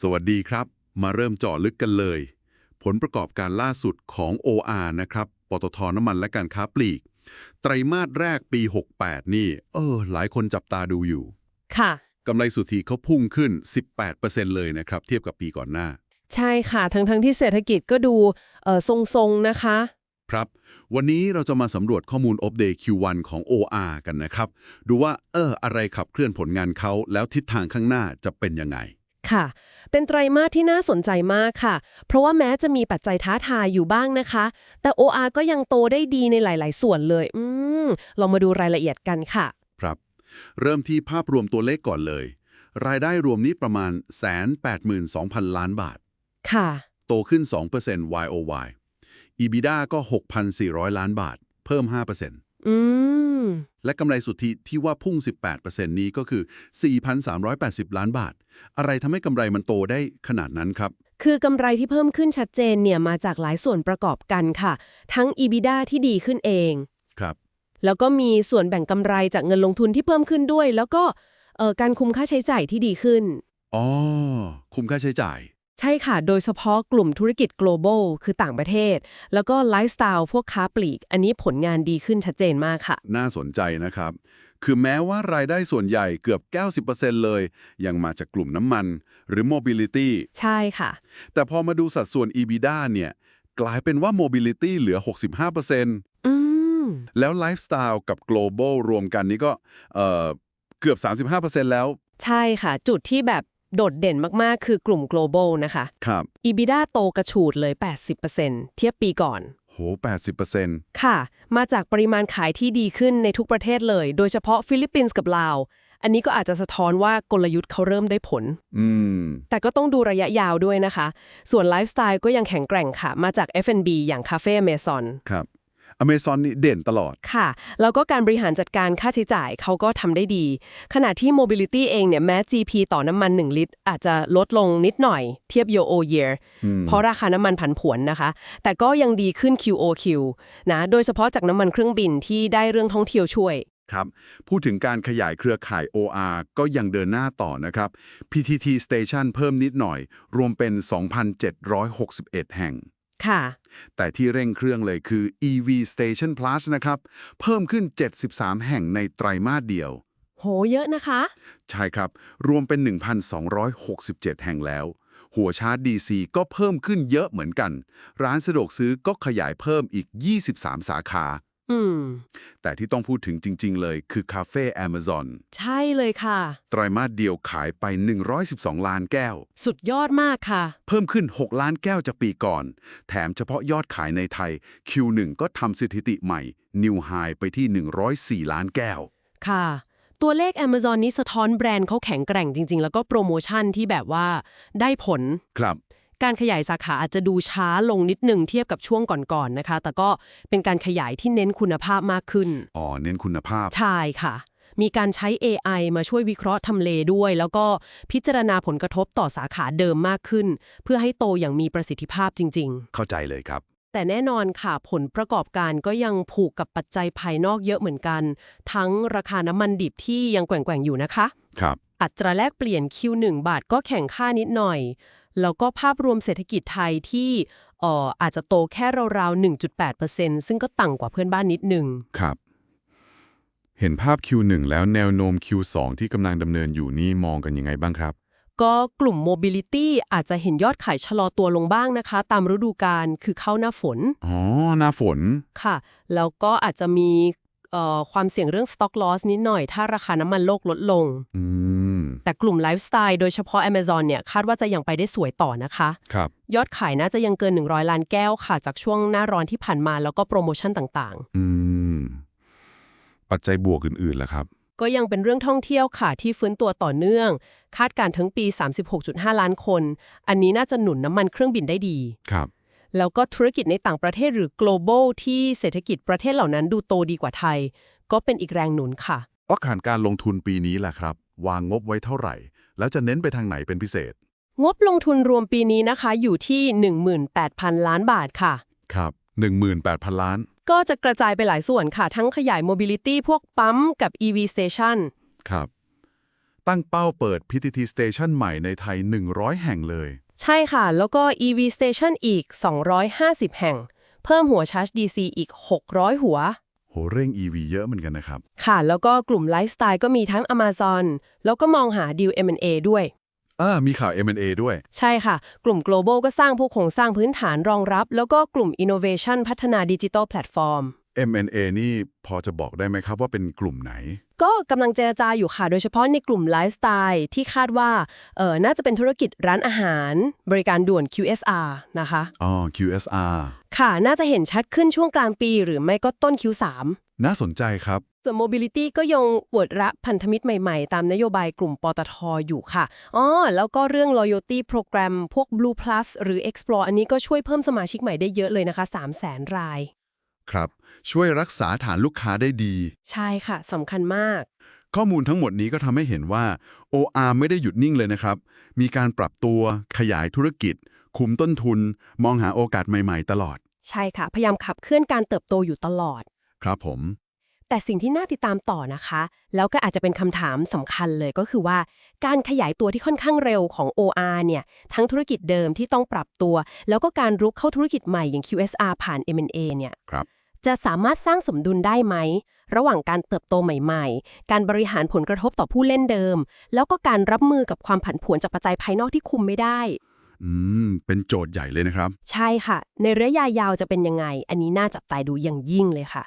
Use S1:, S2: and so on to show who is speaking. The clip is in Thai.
S1: สวัสดีครับ มาเริ่มเจาะลึกกันเลย ผลประกอบการล่าสุดของ OR นะครับปตทน้ำมันและการค้าปลีก ไตรมาสแรกปี 68 นี่ เออ หลายคนจับตาดูอยู่
S2: ค่ะ
S1: กำไรสุทธิเขาพุ่งขึ้น 18%เลยนะครับ เทียบกับปีก่อนหน้า
S2: ใช่ค่ะ ทั้งทั้งๆที่เศรษฐกิจก็ดูเอ่อทรงๆ นะคะ
S1: ครับ วันนี้เราจะมาสำรวจข้อมูล Update Q1 ของ OR กันนะครับ ดูว่า เออ อะไรขับเคลื่อนผลงานเขาแล้วทิศทางข้างหน้าจะเป็นยังไง
S2: ค่ะ เป็นไตรมาสที่น่าสนใจมากค่ะ เพราะว่าแม้จะมีปัจจัยท้าทายอยู่บ้างนะคะ แต่ OR ก็ยังโตได้ดีในหลาย ๆ ส่วนเลย อืม ลองมาดูรายละเอียดกันค่ะ
S1: ครับ เริ่มที่ภาพรวมตัวเลขก่อนเลย รายได้รวมนี้ประมาณ 182,000 ล้านบาท
S2: ค่ะ
S1: โตขึ้น 2% YOY EBITDA ก็ 6,400 ล้านบาท เพิ่ม 5%
S2: อืม
S1: และกำไรสุทธิที่ว่าพุ่ง 18%นี้ก็คือ 4,380 ล้านบาท อะไรทำให้กำไรมันโตได้ขนาดนั้นครับ
S2: คือกำไรที่เพิ่มขึ้นชัดเจนเนี่ยมาจากหลายส่วนประกอบกันค่ะ ทั้ง EBITDA ที่ดีขึ้นเอง
S1: ครับ
S2: แล้วก็มีส่วนแบ่งกำไรจากเงินลงทุนที่เพิ่มขึ้นด้วย แล้วก็เอ่อการคุมค่าใช้จ่ายที่ดีขึ้น
S1: อ๋อ คุมค่าใช้จ่าย
S2: ใช่ค่ะ โดยเฉพาะกลุ่มธุรกิจ global คือต่างประเทศ แล้วก็ไลฟ์สไตล์พวกค้าปลีก อันนี้ผลงานดีขึ้นชัดเจนมากค่ะ
S1: น่าสนใจนะครับ คือแม้ว่ารายได้ส่วนใหญ่เกือบ 90%เลย ยังมาจากกลุ่มน้ำมัน หรือ mobility
S2: ใช่ค่ะ
S1: แต่พอมาดูสัดส่วน EBITDA เนี่ย กลายเป็นว่า mobility เหลือ 65%
S2: อืม
S1: แล้ว lifestyle กับ global รวมกันนี่ก็เอ่อเกือบ 35%แล้ว
S2: ใช่ค่ะ จุดที่แบบ โดดเด่นมากๆ คือกลุ่ม global นะคะ
S1: ครับ
S2: EBITDA โตกระฉูดเลย 80%เทียบปีก่อน
S1: โห 80%
S2: ค่ะ มาจากปริมาณขายที่ดีขึ้นในทุกประเทศเลย โดยเฉพาะฟิลิปปินส์กับลาว อันนี้ก็อาจจะสะท้อนว่ากลยุทธ์เขาเริ่มได้ผล
S1: อืม
S2: แต่ก็ต้องดูระยะยาวด้วยนะคะ ส่วนไลฟ์สไตล์ก็ยังแข็งแกร่งค่ะ มาจาก F&B อย่างคาเฟ่เมซอน
S1: ครับ Amazon นี่เด่นตลอด
S2: ค่ะ แล้วก็การบริหารจัดการค่าใช้จ่ายเขาก็ทำได้ดี ขณะที่ Mobility เองเนี่ยแม้ GP ต่อน้ำมัน 1 ลิตร อาจจะลดลงนิดหน่อยเทียบ year o year เพราะราคาน้ำมันผันผวนนะคะ แต่ก็ยังดีขึ้น QOQ นะ โดยเฉพาะจากน้ำมันเครื่องบินที่ได้เรื่องท่องเที่ยวช่วย
S1: ครับพูดถึงการขยายเครือข่าย OR ก็ยังเดินหน้าต่อนะครับ PTT Station เพิ่มนิดหน่อย รวมเป็น 2,761 แห่ง
S2: ค่ะ
S1: แต่ที่เร่งเครื่องเลยคือ EV Station Plus นะครับ เพิ่มขึ้น 73 แห่งในไตรมาสเดียว
S2: โหเยอะนะคะ
S1: ใช่ครับ รวมเป็น 1,267 แห่งแล้ว หัวชาร์จ DC ก็เพิ่มขึ้นเยอะเหมือนกัน ร้านสะดวกซื้อก็ขยายเพิ่มอีก 23 สาขา
S2: อืม
S1: แต่ที่ต้องพูดถึงจริง ๆ เลยคือคาเฟ่ Amazon
S2: ใช่เลยค่ะ
S1: ไตรมาสเดียวขายไป 112 ล้านแก้ว
S2: สุดยอดมากค่ะ
S1: เพิ่มขึ้น 6 ล้านแก้วจากปีก่อน แถมเฉพาะยอดขายในไทย Q1 ก็ทำสถิติใหม่ New High ไปที่ 104 ล้านแก้ว
S2: ค่ะ ตัวเลข Amazon นี้สะท้อนแบรนด์เขาแข็งแกร่งจริง ๆ แล้วก็โปรโมชั่นที่แบบว่าได้ผล
S1: ครับ
S2: การขยายสาขาอาจจะดูช้าลงนิดหนึ่งเทียบกับช่วงก่อนๆนะคะ แต่ก็เป็นการขยายที่เน้นคุณภาพมากขึ้น
S1: อ๋อ เน้นคุณภาพ
S2: ใช่ค่ะ มีการใช้ AI มาช่วยวิเคราะห์ทำเลด้วย แล้วก็พิจารณาผลกระทบต่อสาขาเดิมมากขึ้น เพื่อให้โตอย่างมีประสิทธิภาพจริง ๆ
S1: เข้าใจเลยครับ
S2: แต่แน่นอนค่ะผลประกอบการก็ยังผูกกับปัจจัยภายนอกเยอะเหมือนกัน ทั้งราคาน้ำมันดิบที่ยังแกว่งๆอยู่นะคะ
S1: ครับ
S2: อัตราแลกเปลี่ยน Q1 บาทก็แข่งค่านิดหน่อย แล้วก็ภาพรวมเศรษฐกิจไทยที่เอ่ออาจจะโตแค่ราวๆ 1.8%ซึ่งก็ต่ำกว่าเพื่อนบ้านนิดหนึ่ง
S1: ครับ เห็นภาพ Q1 แล้วแนวโน้ม Q2 ที่กำลังดำเนินอยู่นี่มองกันยังไงบ้างครับ
S2: ก็กลุ่ม Mobility อาจจะเห็นยอดขายชะลอตัวลงบ้างนะคะ ตามฤดูกาลคือเข้าหน้าฝน
S1: อ๋อ หน้าฝน
S2: ค่ะ แล้วก็อาจจะมีเอ่อ ความเสี่ยงเรื่อง stock loss นิดหน่อย ถ้าราคาน้ำมันโลกลดลง
S1: อืม
S2: แต่กลุ่มไลฟ์สไตล์โดยเฉพาะ Amazon เนี่ยคาดว่าจะยังไปได้สวยต่อนะคะ
S1: ครับ
S2: ยอดขายน่าจะยังเกิน 100 ล้านแก้วค่ะ จากช่วงหน้าร้อนที่ผ่านมาแล้วก็โปรโมชั่นต่าง
S1: อืม ปัจจัยบวกอื่นๆล่ะครับ
S2: ๆก็ยังเป็นเรื่องท่องเที่ยวค่ะ ที่ฟื้นตัวต่อเนื่อง คาดการณ์ทั้งปี 36.5 ล้านคน อันนี้น่าจะหนุนน้ำมันเครื่องบินได้ดี
S1: ครับ
S2: แล้วก็ธุรกิจในต่างประเทศหรือ global ที่เศรษฐกิจประเทศเหล่านั้นดูโตดีกว่าไทย ก็เป็นอีกแรงหนุนค่ะ
S1: ว่าการการลงทุนปีนี้แหละครับ วางงบไว้เท่าไหร่ แล้วจะเน้นไปทางไหนเป็นพิเศษ
S2: งบลงทุนรวมปีนี้นะคะอยู่ที่ 18,000 ล้านบาทค่ะ
S1: ครับ 18,000 ล้าน
S2: ก็จะกระจายไปหลายส่วนค่ะ ทั้งขยาย mobility พวกปั๊มกับ EV station
S1: ครับ ตั้งเป้าเปิด PTT Station ใหม่ในไทย 100 แห่งเลย
S2: ใช่ค่ะ แล้วก็ EV Station อีก 250 แห่ง เพิ่มหัวชาร์จ DC อีก 600 หัว
S1: โหเร่ง EV เยอะเหมือนกันนะครับ
S2: ค่ะ แล้วก็กลุ่มไลฟ์สไตล์ก็มีทั้ง Amazon แล้วก็มองหาดีล M&A ด้วย
S1: อ่า มีข่าว M&A ด้วย
S2: ใช่ค่ะ กลุ่ม global ก็สร้างพวกโครงสร้างพื้นฐานรองรับ แล้วก็กลุ่ม innovation พัฒนาดิจิ t a ลแพลตฟอร์ม
S1: M&A นี่พอจะบอกได้ไหมครับว่าเป็นกลุ่มไหน
S2: ก็กำลังเจรจาอยู่ค่ะ โดยเฉพาะในกลุ่มไลฟ์สไตล์ที่คาดว่าเออน่าจะเป็นธุรกิจร้านอาหาร บริการด่วน QSR นะคะ
S1: อ๋อ QSR
S2: ค่ะ น่าจะเห็นชัดขึ้นช่วงกลางปี หรือไม่ก็ต้น Q3
S1: น่าสนใจครับ
S2: ส่วน Mobility ก็ยังปวดระพันธมิตรใหม่ๆ ตามนโยบายกลุ่มปตทอยู่ค่ะอ๋อแล้วก็เรื่อง Loyalty Program พวก Blue Plus หรือ Explore อันนี้ก็ช่วยเพิ่มสมาชิกใหม่ได้เยอะเลยนะคะ 3 0 0 0 0 0 ราย
S1: ครับ ช่วยรักษาฐานลูกค้าได้ดี
S2: ใช่ค่ะสำคัญมาก
S1: ข้อมูลทั้งหมดนี้ก็ทำให้เห็นว่า OR ไม่ได้หยุดนิ่งเลยนะครับ มีการปรับตัว ขยายธุรกิจ คุมต้นทุน มองหาโอกาสใหม่ๆ ตลอด
S2: ใช่ค่ะ พยายามขับเคลื่อนการเติบโตอยู่ตลอด
S1: ครับผม
S2: แต่สิ่งที่น่าติดตามต่อนะคะ แล้วก็อาจจะเป็นคำถามสำคัญเลยก็คือว่า การขยายตัวที่ค่อนข้างเร็วของ OR เนี่ย ทั้งธุรกิจเดิมที่ต้องปรับตัว แล้วก็การรุกเข้าธุรกิจใหม่อย่าง QSR ผ่าน M&A เนี่ย
S1: ครับ
S2: จะสามารถสร้างสมดุลได้ไหม ระหว่างการเติบโตใหม่ๆ การบริหารผลกระทบต่อผู้เล่นเดิม แล้วก็การรับมือกับความผันผวนจากปัจจัยภายนอกที่คุมไม่ได้
S1: อืม เป็นโจทย์ใหญ่เลยนะครับ
S2: ใช่ค่ะ ในระยะยาวจะเป็นยังไง อันนี้น่าจับตายดูอย่างยิ่งเลยค่ะ